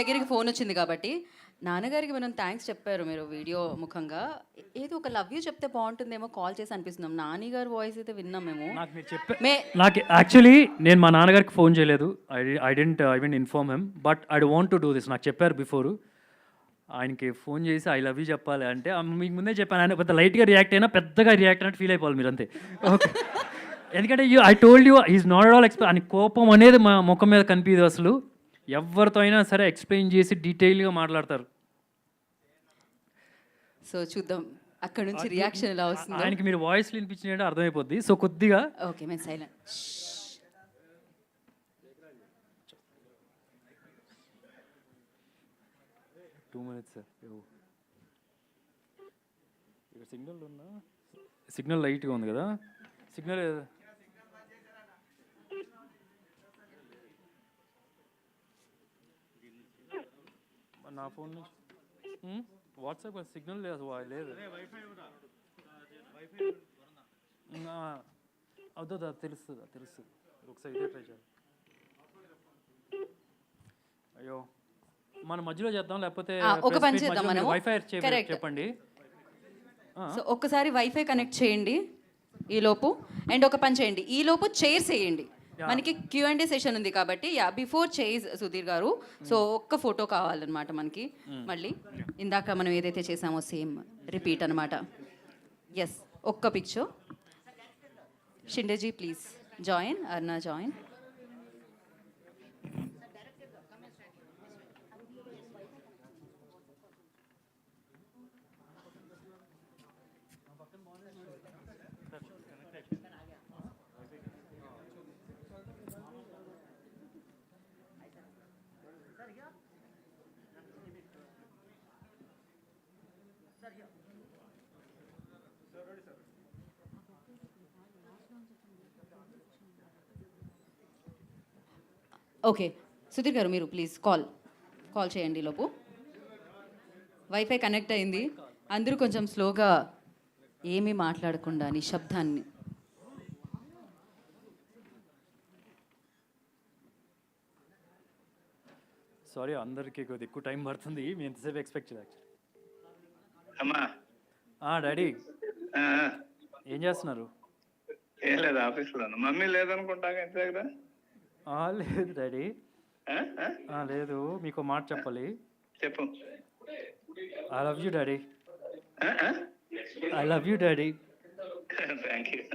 దగ్గరికి ఫోన్ వచ్చింది కాబట్టి నాన్నగారికి మనం థ్యాంక్స్ చెప్పారు మీరు వీడియో ముఖంగా. ఏదో ఒక లవ్ యూ చెప్తే బాగుంటుందేమో కాల్ చేసి అనిపిస్తున్నాం. నాని గారి వాయిస్ అయితే విన్నాం మేము. నాకు మీరు చెప్పే మే నాకు యాక్చువల్లీ నేను మా నాన్నగారికి ఫోన్ చేయలేదు. I I didn't I didn't inform him but I want to do this నాకు చెప్పారు బిఫోర్ ఆయనకి ఫోన్ చేసి ఐ లవ్ యూ చెప్పాలి అంటే మీకు ముందే చెప్పాను. ఆయన పెద్ద లైట్గా రియాక్ట్ అయినా పెద్దగా రియాక్ట్ అయినట్టు ఫీల్ అయిపోవాలి మీరు అంతే ఓకే ఎందుకంటే you I told you is not all explain అని కోపం అనేది మా ముఖం మీద కనిపించదు అసలు. ఎవరితో అయినా సరే ఎక్స్ప్లెయిన్ చేసి డీటెయిల్గా మాట్లాడతారు. సో చూద్దాం. అక్కడ నుంచి రియాక్షన్ ఎలా వస్తుందో. ఆయనకి మీరు వాయిస్ వినిపించినట్టు అర్థమైపోద్ది. సో కొద్దిగా ఓకే మేము silent. Two minutes sir. Signal ఉన్నా? సిగ్నల్ లైట్గా ఉంది కదా. సిగ్నల్ నా ఫోన్ నుంచి? వాట్సాప్ సిగ్నల్ లేదు లేదు. అవుతుందా తెలుస్తుందా తెలుస్తుంది. ఒకసారి ఇదే ట్రై చేయాలి. అయ్యో. మన మధ్యలో చేద్దాం లేకపోతే ఒక పని చేద్దాం. వైఫై. చెప్పండి. సో ఒక్కసారి వైఫై కనెక్ట్ చేయండి ఈ లోపు. అండ్ ఒక పని చేయండి ఈ లోపు చైర్స్ వేయండి. మనకి క్యూ అండ్ సెషన్ ఉంది కాబట్టి యా బిఫోర్ చైర్స్ సుధీర్ గారు సో ఒక్క ఫోటో కావాలన్నమాట మనకి మళ్ళీ. ఇందాక మనం ఏదైతే చేసామో సేమ్ రిపీట్ అనమాట ఎస్ ఒక్క picture Shindeji please join Arna join okay. Sudheer గారు మీరు ప్లీజ్ కాల్ కాల్ చేయండి లోపు. వైఫై కనెక్ట్ అయింది. అందరూ కొంచెం స్లోగా ఏమీ మాట్లాడకుండా నిశ్శబ్దాన్ని. సారీ అందరికీ కొద్దిగా ఎక్కువ టైం పడుతుంది. మీ ఎంతసేపు ఎక్స్పెక్ట్ చేయదు అమ్మా. డాడీ. ఏం చేస్తున్నారు? ఏం లేదు ఆఫీస్లో మమ్మీ లేదనుకుంటా ఇంటి దగ్గర? లేదు డాడీ. లేదు మీకు మాట చెప్పాలి. చెప్పు. I love you daddy? I love you daddy. Thank you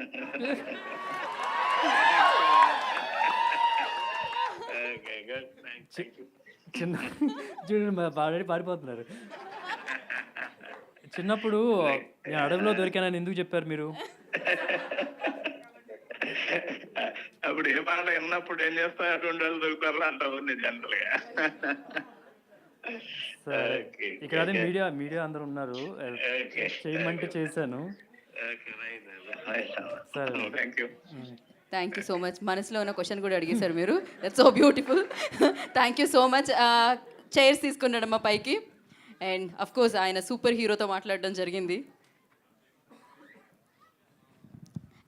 చిన్న చూడండి డాడీ పారిపోతున్నారు. చిన్నప్పుడు నేను అడవిలో దొరికానని ఎందుకు చెప్పారు మీరు? అప్పుడు ఏ మాట విన్నప్పుడు ఏం చేస్తా రెండు రోజులు దొరుకుతారు అంటావు జనరల్గా ఇక్కడ అదే. మీడియా మీడియా అందరు ఉన్నారు. చేయమంటే చేశాను. సరే. Thank you thank you so much మనసులో ఉన్న క్వశ్చన్ కూడా అడిగేశారు మీరు. That's so beautiful thank you so much chairs తీసుకున్నాడు మా పైకి. అండ్ అఫ్ కోర్స్ ఆయన సూపర్ హీరోతో మాట్లాడడం జరిగింది.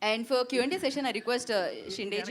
And for క్యూఎంటీ session I request షిండేజీ